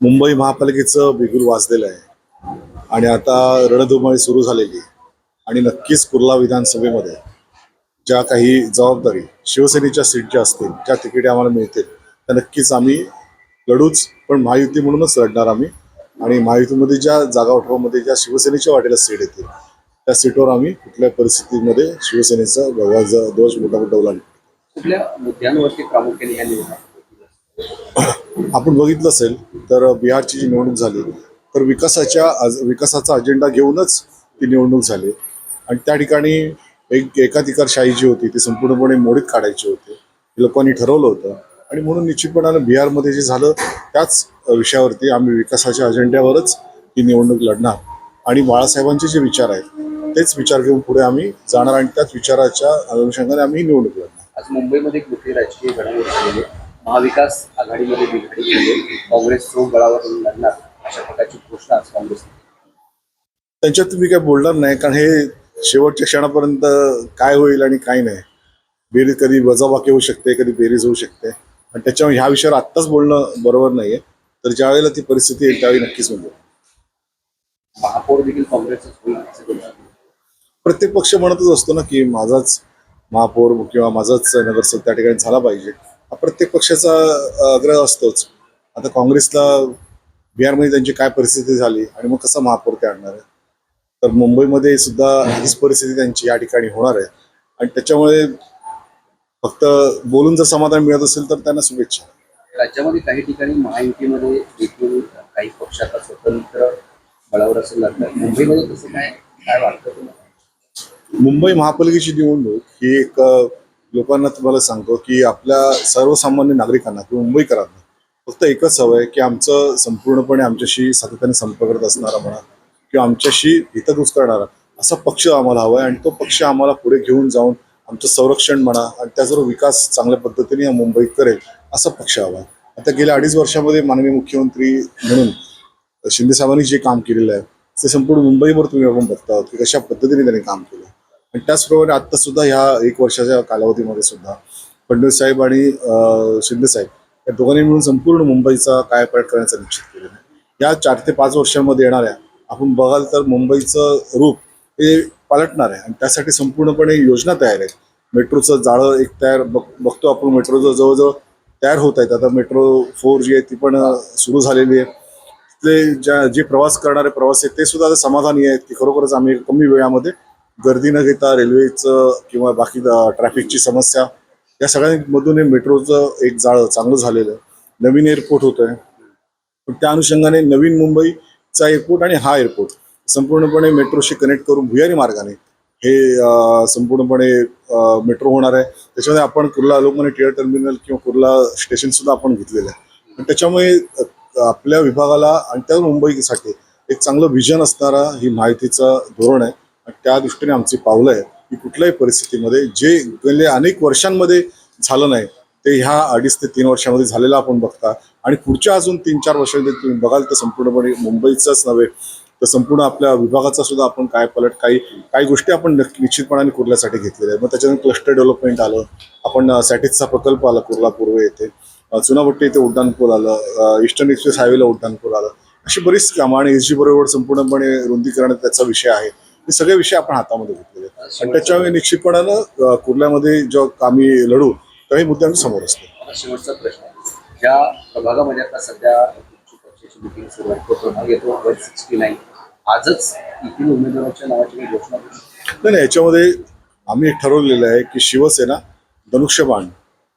मुंबई महापालिकेचं बिगुल वाजलेलं आहे. आणि आता रणधुमाळी सुरू झालेली. आणि नक्कीच कुर्ला विधानसभेमध्ये ज्या काही जबाबदारी शिवसेनेच्या सीट ज्या असतील ज्या तिकिटे आम्हाला मिळतील त्या नक्कीच आम्ही लढूच पण महायुती म्हणूनच लढणार आम्ही. आणि महायुतीमध्ये ज्या जागा वाटपामध्ये ज्या शिवसेनेच्या वाटेला सीट येतील त्या सीटवर आम्ही कुठल्या परिस्थितीमध्ये शिवसेनेचा ध्वजा मोठा मोठा उलाढ कुठल्या मुद्द्यांवरती प्रामुख्याने आपण बघितलं असेल तर बिहारची जी निवडणूक झाली तर विकासाच्या विकासाचा अजेंडा घेऊनच ती निवडणूक झाली. आणि त्या ठिकाणी एक एकाधिकारशाही जी होती ती संपूर्णपणे मोडीत काढायची होती. लोकांनी ठरवलं होतं. आणि म्हणून निश्चितपणानं बिहारमध्ये जे झालं त्याच विषयावरती आम्ही विकासाच्या अजेंड्यावरच ही निवडणूक लढणार. आणि बाळासाहेबांचे जे विचार आहेत तेच विचार घेऊन पुढे आम्ही जाणार आणि त्याच विचाराच्या अनुषंगाने आम्ही ही निवडणूक लढणार. आज मुंबईमध्ये एक मोठी राजकीय घडामोड झालेली महाविकास आघाडीमध्ये बिघाडी झाली. काँग्रेस चोख बळावर लढणार. अशा प्रकारची घोषणा आज काँग्रेस त्यांच्यात मी काय बोलणार नाही कारण हे शेवटच्या क्षणापर्यंत काय होईल आणि काय नाही. बेरीज कधी वजाबाकी होऊ शकते कधी बेरीज होऊ शकते. आणि त्याच्यामुळे ह्या विषयावर आत्ताच बोलणं बरोबर नाहीये. तर ज्या वेळेला ती परिस्थिती येईल त्यावेळी नक्कीच म्हणजे महापौर देखील काँग्रेसच होईल असं बोलतात. प्रत्येक पक्ष म्हणतच असतो ना की माझाच महापौर किंवा माझाच नगरसेवक त्या ठिकाणी झाला पाहिजे. प्रत्येक पक्षाचा आग्रह असतोच. आता काँग्रेसला बिहारमध्ये त्यांची काय परिस्थिती झाली आणि मग कसा महापौर ते आणणार आहे? तर मुंबईमध्ये सुद्धा हीच परिस्थिती त्यांची या ठिकाणी होणार आहे. आणि त्याच्यामुळे फक्त बोलून जर समाधान मिळत असेल तर त्यांना शुभेच्छा. राज्यामध्ये काही ठिकाणी महायुतीमध्ये देखील काही पक्ष आता स्वतंत्र बळावर असं लढतात मुंबईमध्ये तसं काय काय वाटतं तुम्हाला? मुंबई महापालिकेची निवडणूक ही एक लोकांना तुम्हाला सांगतो की आपल्या सर्वसामान्य नागरिकांना किंवा मुंबईकरांना फक्त एकच हवं आहे की आमचं संपूर्णपणे आमच्याशी सातत्याने संपर्क करत असणारा म्हणा किंवा आमच्याशी हितगुज करणारा असा पक्ष आम्हाला हवा आहे. आणि तो पक्ष आम्हाला पुढे घेऊन जाऊन आमचं संरक्षण म्हणा आणि त्याचा विकास चांगल्या पद्धतीने या मुंबईत करेल असा पक्ष हवा आहे. आता गेल्या अडीच वर्षामध्ये माननीय मुख्यमंत्री म्हणून शिंदे साहेबांनी जे काम केलेलं आहे ते संपूर्ण मुंबईवर तुम्ही आपण बघता आहोत की कशा पद्धतीने त्यांनी काम केलं. आणि त्याचप्रमाणे आत्ता सुद्धा ह्या एक वर्षाच्या कालावधीमध्ये सुद्धा फडणवीस साहेब आणि शिंदे साहेब या दोघांनी मिळून संपूर्ण मुंबईचा कायापालट करण्याचा निश्चित केलेला आहे. या चार ते पाच वर्षांमध्ये येणाऱ्या आपण बघाल तर मुंबईचं रूप हे पालटणार आहे. आणि त्यासाठी संपूर्णपणे योजना तयार आहेत. मेट्रोचं जाळं एक तयार बघ बघतो आपण मेट्रोचं जवळजवळ तयार होत आहेत. आता मेट्रो फोर जी आहे ती पण सुरू झालेली आहे. तिथले ज्या जे प्रवास करणारे प्रवासी आहेत ते सुद्धा आता समाधानी आहेत की खरोखरच आम्ही कमी वेळामध्ये गर्दी न घेता रेल्वेचं किंवा बाकी ट्रॅफिकची समस्या या सगळ्यांमधून हे मेट्रोचं एक जाळं चांगलं झालेलं आहे. नवीन एअरपोर्ट होत आहे पण त्या अनुषंगाने नवीन मुंबईचा एअरपोर्ट आणि हा एअरपोर्ट संपूर्णपणे मेट्रोशी कनेक्ट करून भुयारी मार्गाने हे संपूर्णपणे मेट्रो होणार आहे. त्याच्यामध्ये आपण कुर्ला लोकमान्य टिअर टर्मिनल किंवा कुर्ला स्टेशन सुद्धा आपण घेतलेलं आहे. पण त्याच्यामुळे आपल्या विभागाला आणि त्या मुंबईसाठी एक चांगलं विजन असणारा ही माहितीचं धोरण आहे. त्या दृष्टीने आमची पावलं आहे की कुठल्याही परिस्थितीमध्ये जे गेल्या अनेक वर्षांमध्ये झालं नाही ते ह्या अडीच ते तीन वर्षामध्ये झालेलं आपण बघता. आणि पुढच्या अजून तीन चार वर्षामध्ये तुम्ही बघाल तर संपूर्णपणे मुंबईचंच नव्हे तर संपूर्ण आपल्या विभागाचा सुद्धा आपण काय पलट काही काही गोष्टी आपण निश्चितपणाने कुर्ल्यासाठी घेतलेल्या आहेत. मग त्याच्यानंतर क्लस्टर डेव्हलपमेंट आलं आपण अं, सॅटिसचा प्रकल्प आला कुर्ला पूर्व येथे चुनाभट्टी येथे उड्डाणपूल आलं ईस्टर्न एक्सप्रेस हायवेला उड्डाणपूल आलं. अशी बरीच कामं आणि एस जी बरोबर संपूर्णपणे रुंदीकरण त्याचा विषय आहे. हे सगळे विषय आपण हातामध्ये घेतलेले आहेत. आणि त्याच्यामुळे निश्चितपणानं कुर्ल्यामध्ये जेव्हा आम्ही लढू तर हे मुद्दे आम्ही समोर असतो. शेवटचा प्रश्न ज्या प्रभागामध्ये आता सध्या इच्छुक पक्षाची मिटिंग सुरू आहे तो प्रभाग येतो वन सिक्स्टी नाईन आजच उमेदवाराच्या नावाची काही घोषणा होईल. नाही नाही याच्यामध्ये आम्ही एक ठरवलेलं आहे की शिवसेना धनुष्यबाण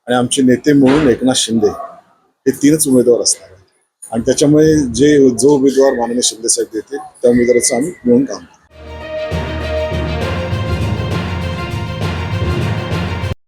आणि आमचे नेते म्हणून एकनाथ शिंदे हे तीनच उमेदवार असणार आहेत. आणि त्याच्यामुळे जे जो उमेदवार माननीय शिंदे साहेब देते त्या उमेदवाराचं आम्ही मिळून काम करू.